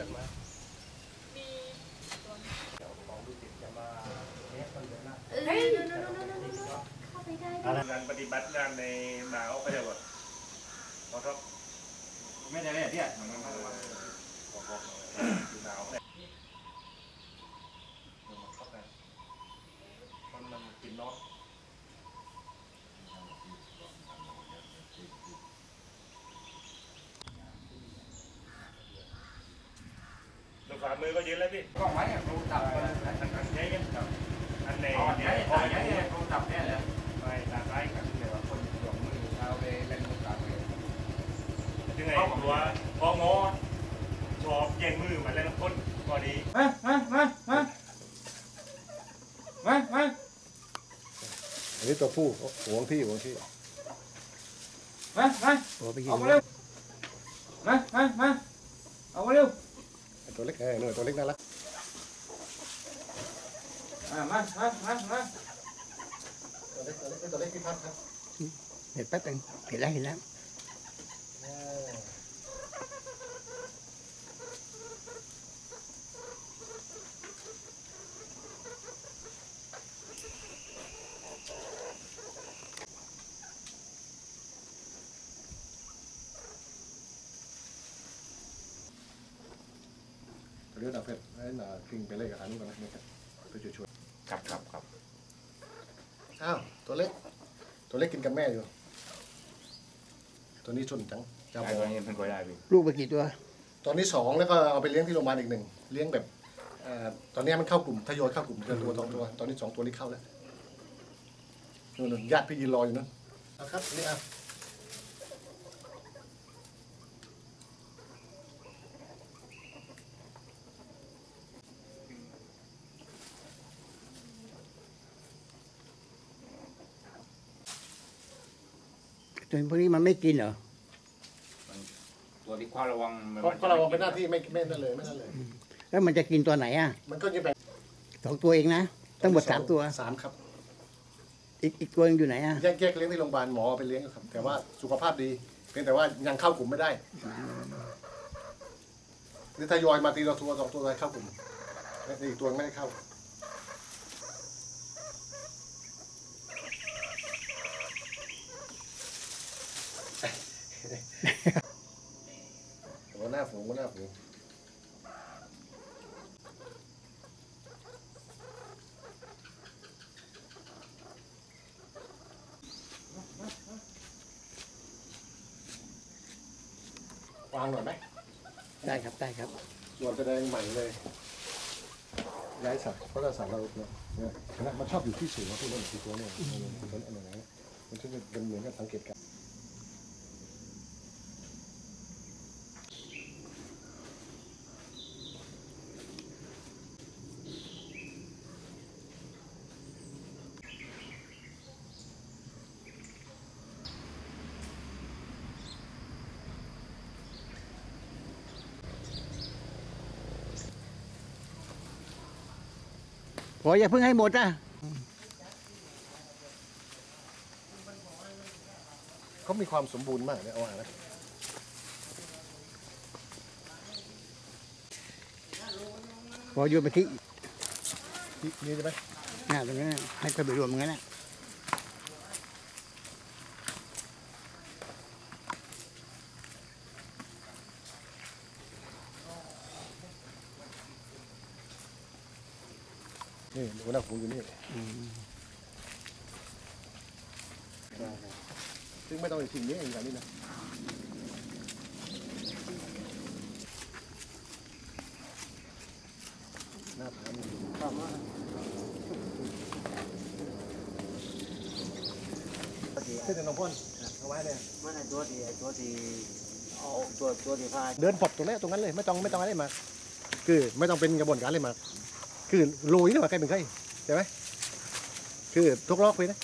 จักมา มี เดี๋ยวของดูจิตจะมาเนี้ยมันเดือนหน้า เฮ้ยโนโนโนโนโนโนเข้าไปได้ดิ งานปฏิบัติงานในหนาวไปเลยหมดเพราะครับ ไม่ได้เลยเนี่ยมันมัน บอกบอกหนาวเนี่ยมันเข้าไปมันมันกินเนาะ ามือก็ยืนแล้วพี่ก็ไว้ครูตับอันอันใหญ่กันครับอันในอ๋อเนี่ใช่ยพใช่อใช่อย่างนี้ครูตับเนี่ยเลยไปตาซ้ายกันเนี่ยว่าคนหลงมือเอาไปเล่นครูตับเลยยังไงตัวพองอชอบแย่งมือมาแล้วน้ำพ่นพอดีมามามามามามาอันนี้ตัวผู้หวงที่หวงที่มามาโอ้ไปกิเอานมาเร็วมามามาเอามาเร็ว ตัวเล็กเออหน่อยตัวเล็กน่ารักมามามามามาตัวเล็กตัวเล็กตัวเล็กพี่พัดครับเห็นแป๊บนึงเห็นแล้วเห็นแล้ว ตัวเล็กดาวเพชรไอ้หน่ากิ้งไปเล่นกับหานุกันนะนี่ครับตัวช่วยครับครับครับๆอ้าวตัวเล็ก ตัวเล็กกินกับแม่อยู่ ตัวนี้ชนจังเจ้าไอ้บตัวอนี้เป็นคนได้พี่ลูกไปกี่ตัวตอนนี้สองแล้วก็เอาไปเลี้ยงที่โรงพยาบาลอีกหนึ่งเลี้ยงแบบเอ่อตอนนี้มันเข้ากลุ่มทยอยเข้ากลุ่มเดือนตัวสองตัวตอนนี้สองตัวนี้เข้าแล้วนู่นๆญาติพี่ยืนรออยู่นั่นเอาครับนี่อะ ตัวพวกนี้มันไม่กินเหรอตัวที่คว้าระวังเพราะเพราะเราเป็นหน้าที่ไม่ไม่นั่นเลยไม่นั่นเลย แล้วมันจะกินตัวไหนอะมันก็จะแบ่งสองตัวเองนะตั้งหมดสามตัว สามครับอีกอีกตัวยังอยู่ไหนอะแยกแยกเลี้ยงที่โรงพยาบาลหมอเอาไปเลี้ยงครับ แต่ว่าสุขภาพดีเพียงแต่ว่ายังเข้ากลุ่มไม่ได้นี่ทยอยมาทีละตัวสองตัวเลยเข้ากลุ่มอีกตัวไม่ได้เข้า หัวหน้าฝูงหัวหน้าฝูงวางหน่อยไหมได้ครับได้ครับส่วนแสดงใหม่เลย ย้ายสัตว์เพราะว่าสัตว์เราเนี่ยเนี่ยเห็นไหมมันชอบอยู่ที่สูงที่นั่นที่ตัวเนี่ยมันเป็นอะไรนะมันจะเป็นเหมือนกับสังเกตการ ณ์พออย่าเพิ่งให้หมดอะเขามีความสมบูรณ์มากเนี่ยเอาว่านะพอโยนไปที่นี่นี่ใช่ไหมหน้าตรงนั้นน่ะให้เขาไปรวมกันนะ นี่หัวหน้าฝูงอยู่นี่ซึ่งไม่ต้องไปสิ่งนี้อย่างนี้นะหน้าผามันข้ามมาขึ้นแต่น้องพ่นเอาไว้เลยมันตัวที่ตัวที่เอาตัวตัวที่พาเดินปลดตรงนี้ตรงนั้นเลยไม่ต้องไม่ต้องอะไรมา คือไม่ต้องเป็นกระบวนการอะไรมา คือลุยหรือเปล่าใครเป็นใครใช่ไหมคือทุกลอกไปนะ